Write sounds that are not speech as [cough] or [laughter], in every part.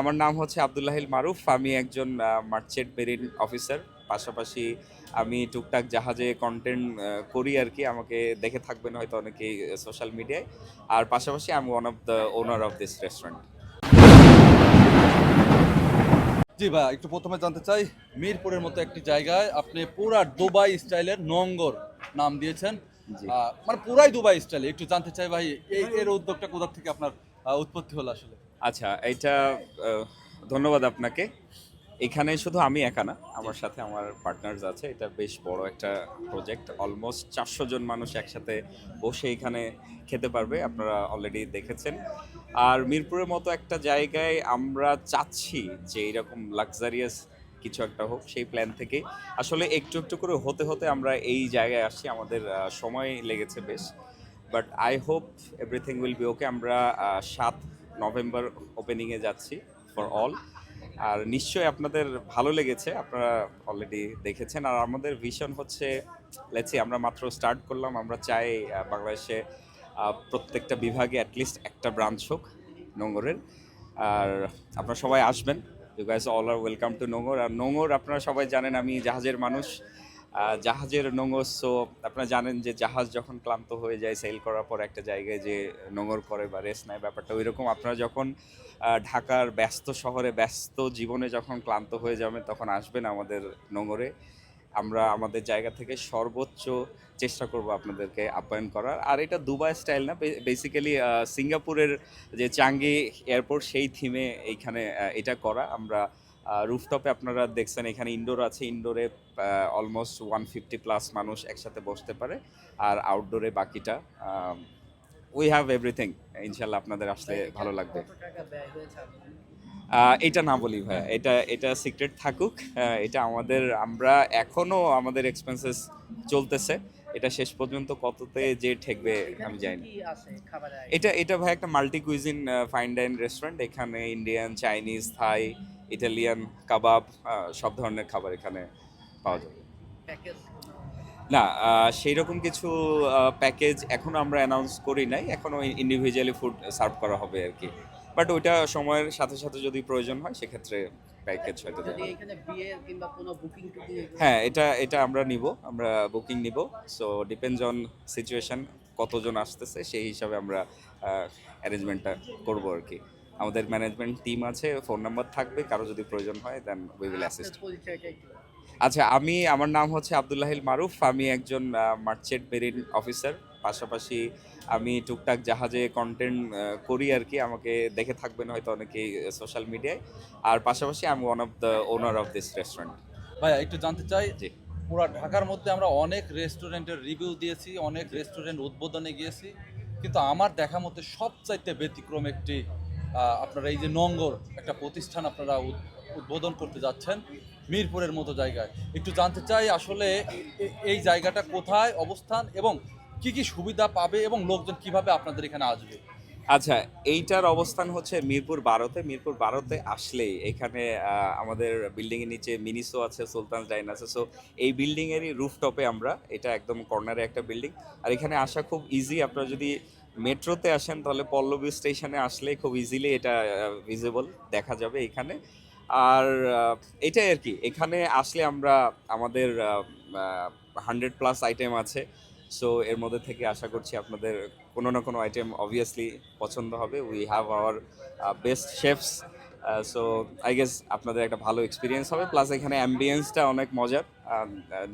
আমার নাম হচ্ছে আবদুল্লাহিল মারুফ। আমি একজন মার্চেন্ট মেরিন অফিসার। পাশাপাশি আমি টুকটাক জাহাজে কন্টেন্ট করি আর কি। আমাকে দেখে থাকবেন হয়তো অনেকেই সোশ্যাল মিডিয়ায় আর পাশাপাশি আমি one of the owner of this restaurant জি ভাই একটু প্রথমে জানতে চাই মিরপুরের মতো একটি জায়গায় আপনি পুরা দুবাই স্টাইলের নঙ্গর নাম দিয়েছেন। মানে পুরাই দুবাই স্টাইলে। একটু জানতে চাই ভাই এই এর উদ্যোগটা কোথা থেকে আপনার উৎপত্তি হলো আসলে? আচ্ছা আহ, ধন্যবাদ আপনাকে। এখানে শুধু আমি একা না আমার সাথে আমার পার্টনার্স আছে। এটা বেশ বড় একটা প্রজেক্ট অলমোস্ট চারশো জন মানুষ একসাথে বসে এখানে খেতে পারবে আপনারা অলরেডি দেখেছেন। আর মিরপুরের মতো একটা জায়গায় আমরা চাচ্ছি যে এরকম লাক্সারিয়াস কিছু একটা হোক সেই প্ল্যান থেকে। আসলে একটু একটু করে হতে হতে আমরা এই জায়গায় আসছি আমাদের সময় লেগেছে বেশ। But I hope everything will be okay আমরা সাত নভেম্বর ওপেনিংয়ে যাচ্ছি ফর অল আর নিশ্চয়ই আপনাদের ভালো লেগেছে, আপনারা অলরেডি দেখেছেন। আর আমাদের ভিশন হচ্ছে লেটসি আমরা মাত্র স্টার্ট করলাম, আমরা চাই বাংলাদেশে প্রত্যেকটা বিভাগে অ্যাটলিস্ট একটা ব্রাঞ্চ হোক নোংরের আর আপনারা সবাই আসবেন। You guys all are welcome to নোংর আর নোংর আপনারা সবাই জানেন, আমি জাহাজের মানুষ। জাহাজের নোংর সো আপনারা জানেন যে জাহাজ যখন ক্লান্ত হয়ে যায় সেল করার পর একটা জায়গায় যে নোংর করে বা রেস্ট নেয়, ব্যাপারটা ওই রকম আপনারা যখন ঢাকার ব্যস্ত শহরে, ব্যস্ত জীবনে যখন ক্লান্ত হয়ে যাবেন, তখন আসবেন আমাদের নোংরে আমরা আমাদের জায়গা থেকে সর্বোচ্চ চেষ্টা করব আপনাদেরকে আপ্যায়ন করার। আর এটা দুবাই স্টাইল না বেসিক্যালি সিঙ্গাপুরের যে চাঙ্গি এয়ারপোর্ট সেই থিমে এইখানে এটা করা। আমরা রুফটপে আপনারা দেখছেন, এখানে ইনডোর আছে ইনডোরে অলমোস্ট ওয়ান ফিফটি প্লাস মানুষ একসাথে বসতে পারে, আর আউটডোরে বাকিটা উই হ্যাভ এভরিথিং ইনশাল্লাহ আপনাদের আসলে ভালো লাগবে। এটা না বলি ভাই এটা এটা সিক্রেট থাকুক এটা আমাদের, আমরা এখনও আমাদের এক্সপেন্সেস চলতেছে, এটা শেষ পর্যন্ত কততে যে ঠেকবে আমি জানি এটা এটা ভাই একটা multi cuisine fine dine restaurant এখানে ইন্ডিয়ান চাইনিজ থাই ইটালিয়ান কাবাব সব ধরনের খাবার এখানে পাওয়া যাবে। না সেই রকম কিছু প্যাকেজ এখনও আমরা অ্যানাউন্স করি নাই। এখনও ইন্ডিভিজুয়ালি ফুড সার্ভ করা হবে আর কি। বাট ওইটা সময়ের সাথে সাথে যদি প্রয়োজন হয় সেক্ষেত্রে প্যাকেজ হয়তো হ্যাঁ এটা এটা আমরা নিব আমরা বুকিং নিব। সো ডিপেন্ডস অন সিচুয়েশন কতজন আসতেছে সেই হিসাবে আমরা অ্যারেঞ্জমেন্টটা করব আর কি। আমাদের ম্যানেজমেন্ট টিম আছে ফোন নাম্বার থাকবে কারও যদি প্রয়োজন হয় দেন উই উইল অ্যাসিস্ট আচ্ছা আমি আমার নাম হচ্ছে আবদুল্লাহিল মারুফ আমি একজন মার্চেন্ট মেরিন অফিসার পাশাপাশি আমি টুকটাক জাহাজে কন্টেন্ট করি আর কি আমাকে দেখে থাকবেন হয়তো অনেকেই সোশ্যাল মিডিয়ায় আর পাশাপাশি আমি one of the owner of this restaurant ভাই একটু জানতে চাই জি। পুরো ঢাকার মধ্যে আমরা অনেক রেস্টুরেন্টের রিভিউ দিয়েছি অনেক রেস্টুরেন্ট উদ্বোধনে গিয়েছি কিন্তু আমার দেখা মতে সবচাইতে ব্যতিক্রম একটি আপনারা এই যে নঙ্গর একটা প্রতিষ্ঠান আপনারা উদ- উদ্বোধন করতে যাচ্ছেন, মিরপুরের মতো জায়গায়। একটু জানতে চাই আসলে এই জায়গাটা কোথায় অবস্থান এবং কি কি সুবিধা পাবে এবং লোকজন কীভাবে আপনাদের এখানে আসবে? আচ্ছা এইটার অবস্থান হচ্ছে মিরপুর বারোতে। মিরপুর বারোতে আসলেই এখানে আমাদের বিল্ডিংয়ের নিচে মিনিসো আছে, সুলতান ডাইন আছে। সো এই বিল্ডিংয়েরই রুফটপে আমরা, এটা একদম কর্নারে একটা বিল্ডিং। আর এখানে আসা খুব ইজি আপনারা যদি মেট্রোতে আসেন, তাহলে পল্লবী স্টেশনে আসলে খুব ইজিলি এটা ভিজিবল দেখা যাবে এখানে। আর এটাই আর কি, এখানে আসলে আমরা, আমাদের হান্ড্রেড প্লাস আইটেম আছে। সো এর মধ্যে থেকে আশা করছি আপনাদের কোনো না কোনো আইটেম অবভিয়াসলি পছন্দ হবে। We have our best chefs so I guess আপনাদের একটা ভালো এক্সপিরিয়েন্স হবে। প্লাস এখানে অ্যাম্বিয়েন্সটা অনেক মজার।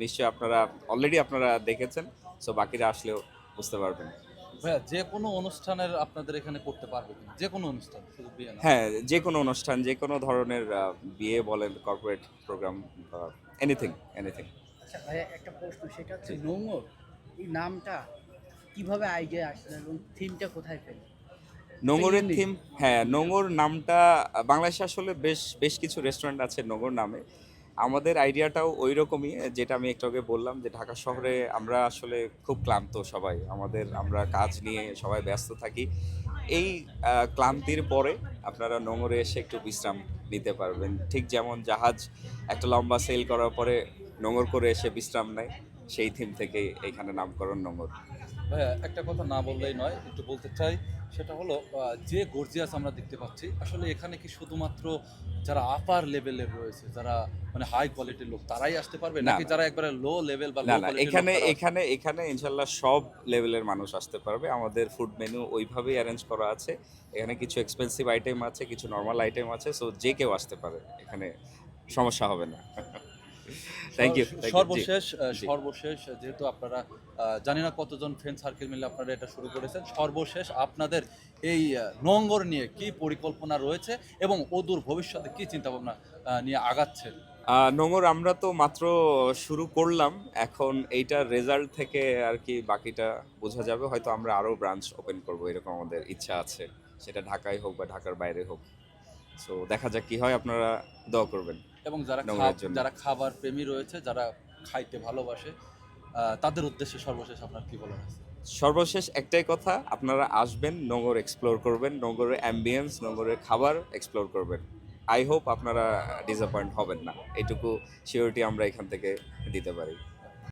নিশ্চয়ই আপনারা অলরেডি আপনারা দেখেছেন। সো বাকিরা আসলেও বুঝতে পারবেন। ভাইয়া যে কোনো অনুষ্ঠানের আপনাদের এখানে করতে পারবে? যে কোনো অনুষ্ঠান শুধু বিয়ে না। হ্যাঁ যে কোনো অনুষ্ঠান যে কোনো ধরনের বিয়ে বলেন কর্পোরেট প্রোগ্রাম এনিথিং এনিথিং আচ্ছা ভাইয়া একটা প্রশ্ন সেটা হচ্ছে নোংর এই নামটা কীভাবে আইডিয়া আসলো এবং থিমটা কোথায় পেলেন নোংরের থিম হ্যাঁ নোংর নামটা বাংলাদেশে আসলে বেশ বেশ কিছু রেস্টুরেন্ট আছে নোংর নামে। আমাদের আইডিয়াটাও ওই রকমই যেটা আমি একটু আগে বললাম যে ঢাকা শহরে আমরা আসলে খুব ক্লান্ত সবাই। আমাদের, আমরা কাজ নিয়ে সবাই ব্যস্ত থাকি। এই ক্লান্তির পরে আপনারা নোংরে এসে একটু বিশ্রাম নিতে পারবেন। ঠিক যেমন জাহাজ একটা লম্বা সেল করার পরে নোংর করে এসে বিশ্রাম নেয়। সেই থিম থেকে এখানে নামকরণ ভাইয়া একটা কথা না বললেই নয় একটু বলতে চাই সেটা হলো যে গর্জিয়াস আমরা দেখতে পাচ্ছি আসলে এখানে কি শুধুমাত্র যারা আপার লেভেলের রয়েছে যারা মানে হাই কোয়ালিটির লোক তারাই আসতে পারবে? নাকি। যারা একবারে লো লেভেল বা না এখানে এখানে এখানে ইনশাল্লাহ সব লেভেলের মানুষ আসতে পারবে। আমাদের ফুড মেনু ওইভাবেই অ্যারেঞ্জ করা আছে। এখানে কিছু এক্সপেন্সিভ আইটেম আছে কিছু নর্মাল আইটেম আছে সো যে কেউ আসতে পারে এখানে সমস্যা হবে না। [laughs] থ্যাংক ইউ সর্বশেষ সর্বশেষ যেহেতু আপনারা জানি না কতজন ফ্রেন্ড সার্কেল মিলে আপনারা এটা শুরু করেছেন সর্বশেষ আপনাদের এই নোঙ্গর নিয়ে কি পরিকল্পনা রয়েছে এবং অদূর ভবিষ্যতে কি চিন্তা ভাবনা নিয়ে আগাচ্ছেন? আহ, নোংর আমরা তো মাত্র শুরু করলাম এখন এইটার রেজাল্ট থেকে আর কি বাকিটা বোঝা যাবে হয়তো আমরা আরও ব্রাঞ্চ ওপেন করব এরকম আমাদের ইচ্ছা আছে সেটা ঢাকায় হোক বা ঢাকার বাইরে হোক। সো দেখা যাক কি হয় আপনারা দোয়া করবেন এবং যারা। যারা খাবার প্রেমী রয়েছে যারা খাইতে ভালোবাসে তাদের উদ্দেশ্যে সর্বশেষ আপনার কি বলার আছে? সর্বশেষ একটাই কথা আপনারা আসবেন নোংর এক্সপ্লোর করবেন নোংরের অ্যাম্বিয়েন্স নোংরের খাবার এক্সপ্লোর করবেন। আই হোপ আপনারা ডিসঅ্যাপয়েন্ট হবেন না। এইটুকু সিওরিটি আমরা এখান থেকে দিতে পারি।